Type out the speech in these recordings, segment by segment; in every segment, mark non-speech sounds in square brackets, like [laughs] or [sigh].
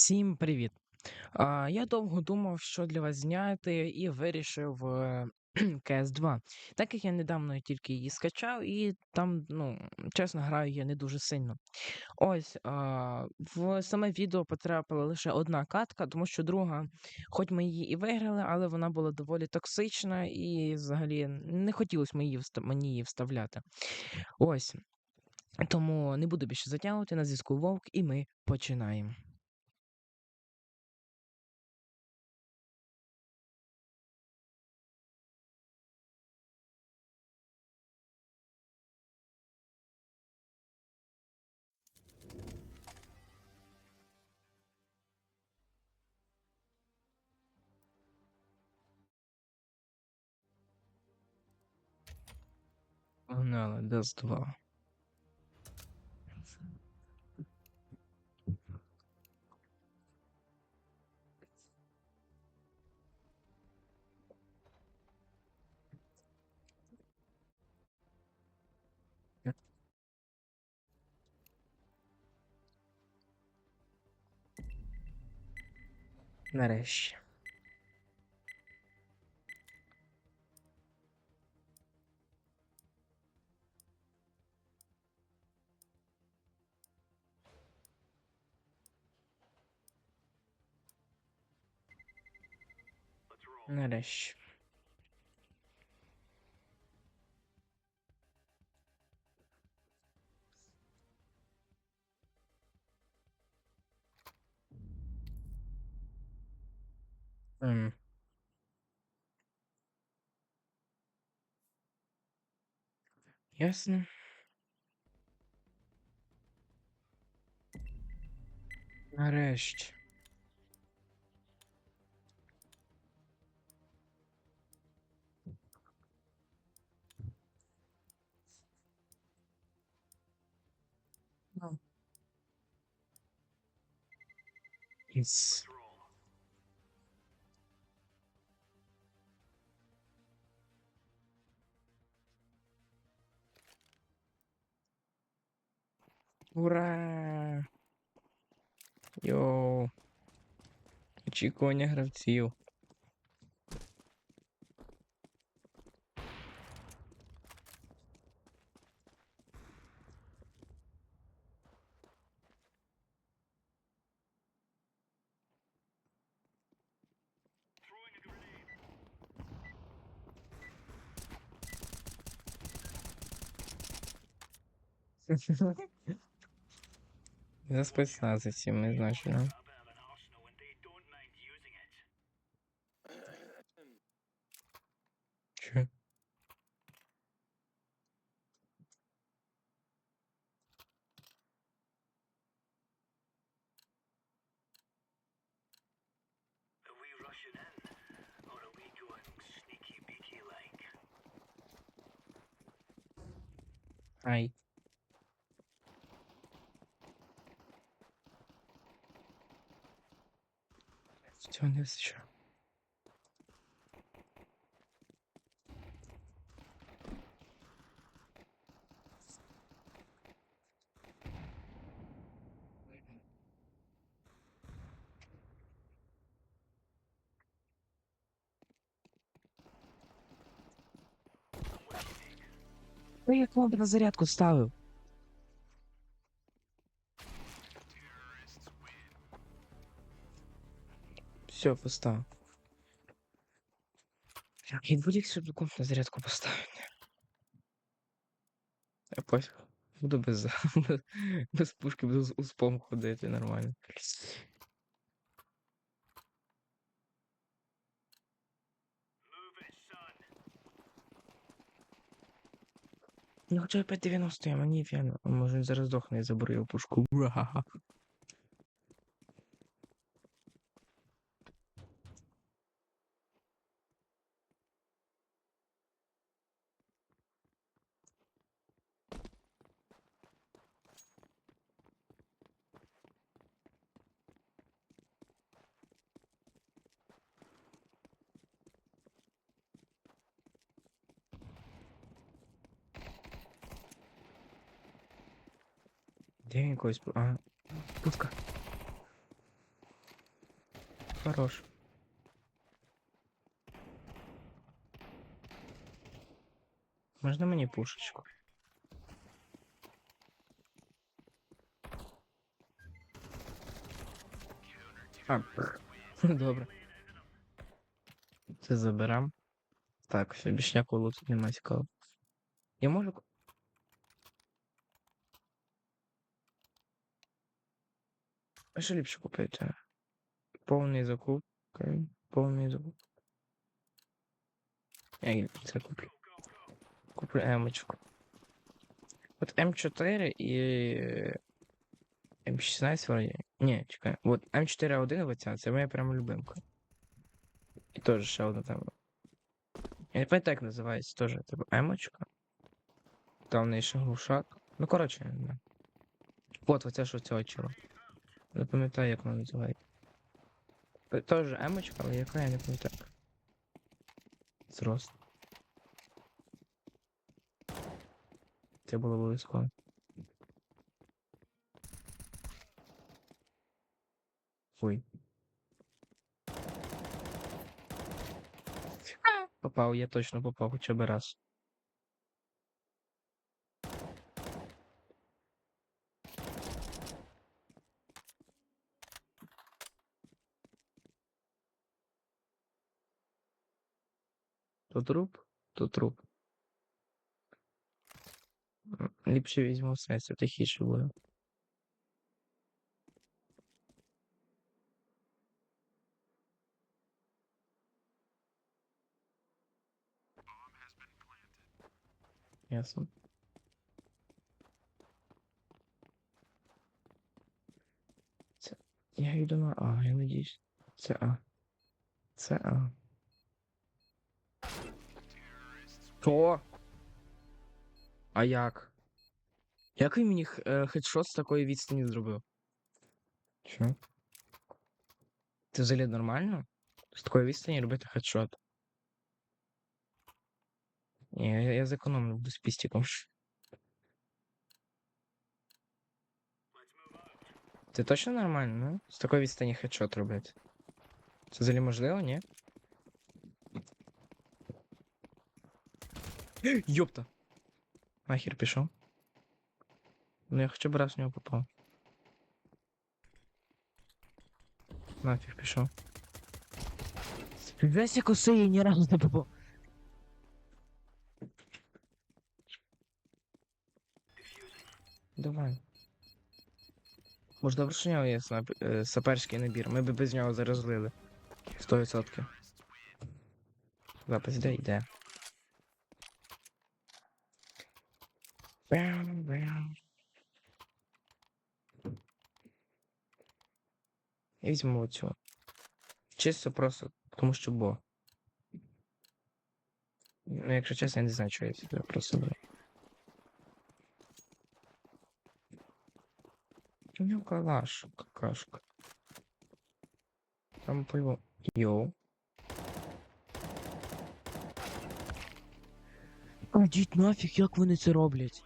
Всім привіт! Я довго думав, що для вас зняти, і вирішив е, [clears throat] cs 2 Так як я недавно тільки її скачав, і там, ну, чесно, граю я не дуже сильно. Ось, в саме відео потрапила лише одна катка, тому що друга, хоч ми її і виграли, але вона була доволі токсична, і взагалі не хотілося мені її вставляти. Ось. Тому не буду більше затягувати на зв'язку Вовк, і ми починаємо. No, it does dwa. Nareszcie. Нарешті. М. Ясно. Нарешті. Із. Ура! Йоу. Очікування гравців. [laughs] За спецназа всім не значно. Цього не що. Ну, я комп на зарядку ставив. Все. Так, відбудь щоб комп на зарядку поставити. Я пофіг. Буду без, [laughs] без, пушки, буду успом ходити нормально. Ну, хоча б 590 я мені фіно. Може зараз здохне і заберу його пушку. [laughs] Де він когось... по- А, пушка. Хорош. Можна мені пушечку? А, пх. [laughs] добре. Це заберем. Так, все, більш ніякого луту немає цікаво. Я можу. А що ліпше купити? Повний закуп. Повний закуп. Я це куплю. Куплю М-очку. От М4 і М16 вроді. Ні, чекай. От М4А1 оця, це моя прямо любимка. І теж ще одна там. Я не пам'ятаю, як називається, теж типу М-очка. Там в неї ще глушак. Ну, коротше, не знаю. От оця що цього чого. Не пам'ятаю, як вона називається. Е, Теж М-очка, але яка я не пам'ятаю. Зрост. Це було обов'язково. Ой. Попав, я точно попав хоча б раз. То труп, то труп. Ліпше візьму це тихіше буде. Ясно. Це. Я йду на А, я надіюсь. Це А. Це А. Що? А як? Як він мені е, хедшот з такої відстані зробив? Що? Це взагалі нормально? З такої відстані робити хедшот? Ні, я, я зекономлю, буду з пістиком. Це точно нормально, ну? З такої відстані хедшот робити. Це взагалі можливо, ні? [laughs] Йопта! Нахер пішов. Ну я хоча б раз в нього попав. Нафіг пішов. Весь я коси я ні разу не попав. Давай. Може добре, що в нього є снайп... е, саперський набір. Ми би без нього зараз злили. 100%. Запис де йде. Я візьму оцю. Чисто просто, тому що бо. Ну, якщо чесно, я не знаю, що я сюди просто беру. У нього калаш, какашка. Там пиво. Йоу. А діть нафіг, як вони це роблять?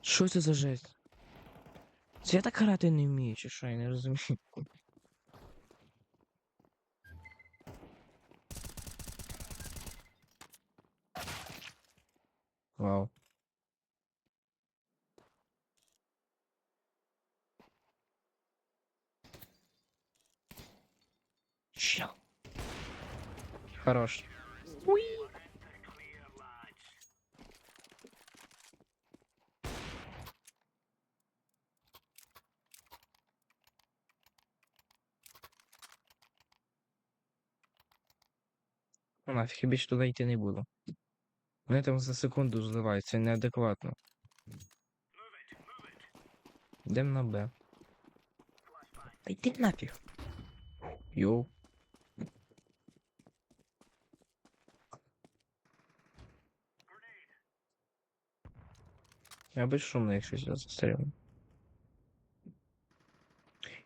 Що це за жесть? Це я так грати не вмію, чи що, я не розумію. Вау. Чел. Хорош. Ну нафіг, я більше туди йти не буду. Вони там за секунду зливають, це неадекватно. Йдем на Б. Та йди нафіг. Йоу. Я безшумно, якщо сюди застрілю.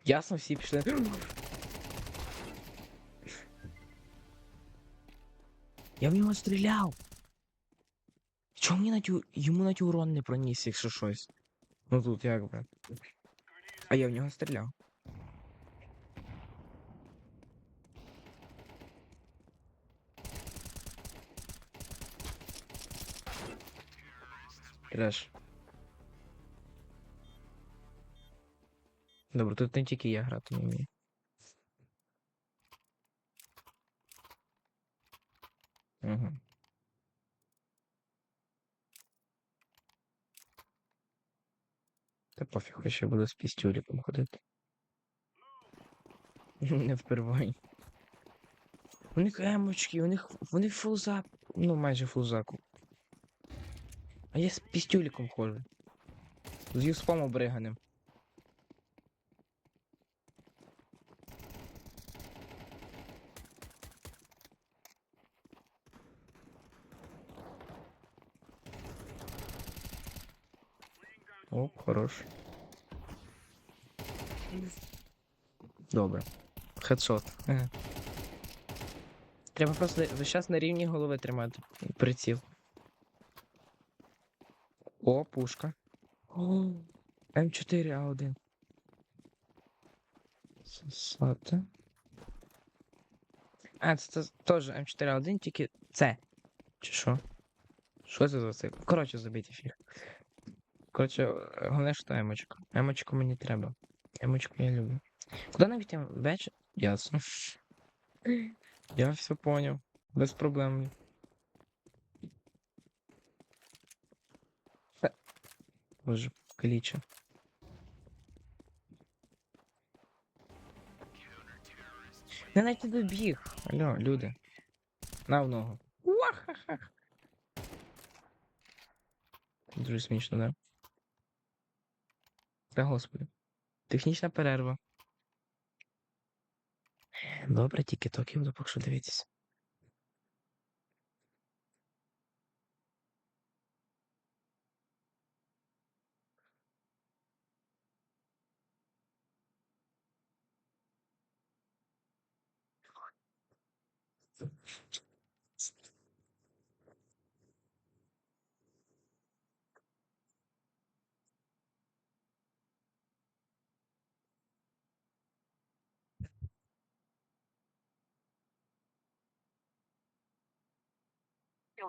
Ясно, всі пішли. Я в нього стріляв. Чому мені наті... йому наті урон не проніс, якщо щось? Ну тут як би. А я в нього стріляв. Треш. Добре, тут не тільки я грати не вмію. Угу. Та пофіг, я ще буду з пістюліком ходити. [laughs] Не впервой. У них емочки, у них вони фулзак. Ну, майже фулзаку. А я з пістюліком ходжу. З юспом обриганим. О, хорош. Добре. Хедшот. Треба просто весь на рівні голови тримати приціл. О, пушка. О, М4А1. Сосати. А, це, це теж М4А1, тільки це. Чи що? Що це за це? Коротше, забийте фіг. Коротше, е, головне, що емочка. Емочку мені треба. Емочку я люблю. Куди навіть беч? Ясно. [clears throat] Я все понял. Без проблем. Е, Боже, кліче. Не не добіг. Алло, люди. На в ногу. Дуже смішно, да? Та господи. Технічна перерва. Добре, тільки токи буду поки що дивитися.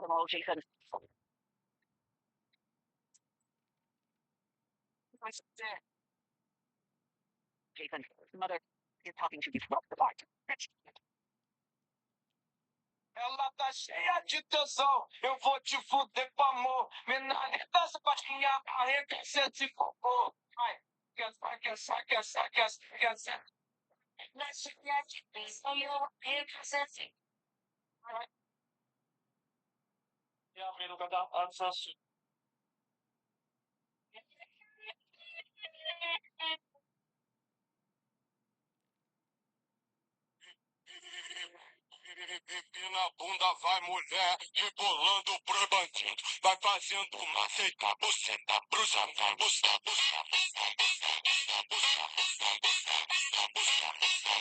Them all, Jason. Mother talking to you. Apart. Ela tá cheia de tesão, eu vou te fuder com amor. Menina, dança patinha, arrega, sente cocô. Vai, quer, quer, quer, quer, quer, quer, quer. Let's get na bunda vai mulher, rebolando pro bandido. Vai fazendo uma feita, buceta, bruxa, busta, busta, busta, busta, busta, busta, busta, busta,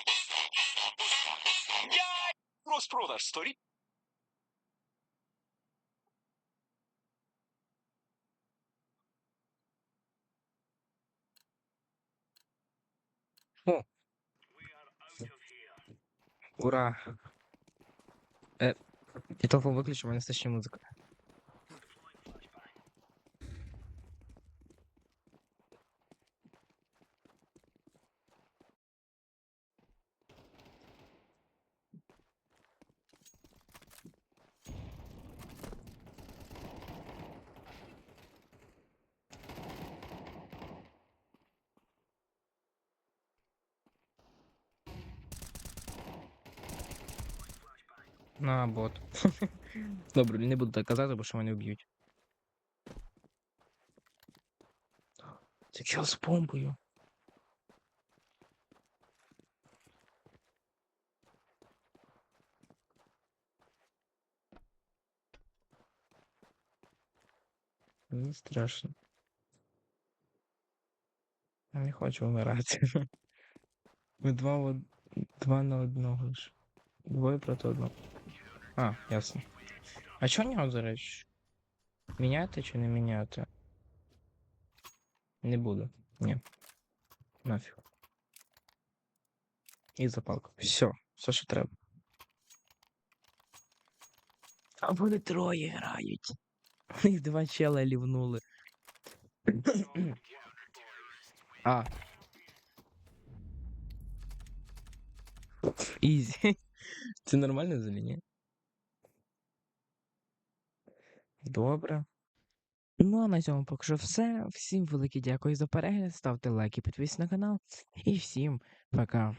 busta, busta, busta. Yeah! Cross Brothers, story. О! Ура! Э, итого выключим, у меня настоящая музыка. На бот. [laughs] Добре, не буду так казати, бо що мене вб'ють. Це чел з бомбою. Мені страшно. Я не хочу вмирати. Ми [laughs] два, од- два на одного ж. Двоє проти одного. А, ясно. А чого нього, до речі? Міняти чи не міняти? Не буду. Ні. Нафіг. І запалка. Все, все, що треба. А вони троє грають. У них [laughs] два чела лівнули. А. Ізі. [laughs] Це нормально взагалі, ні? Добре. Ну, а на цьому поки що все. Всім велике дякую за перегляд. Ставте лайки, підписуйтесь на канал. І всім пока.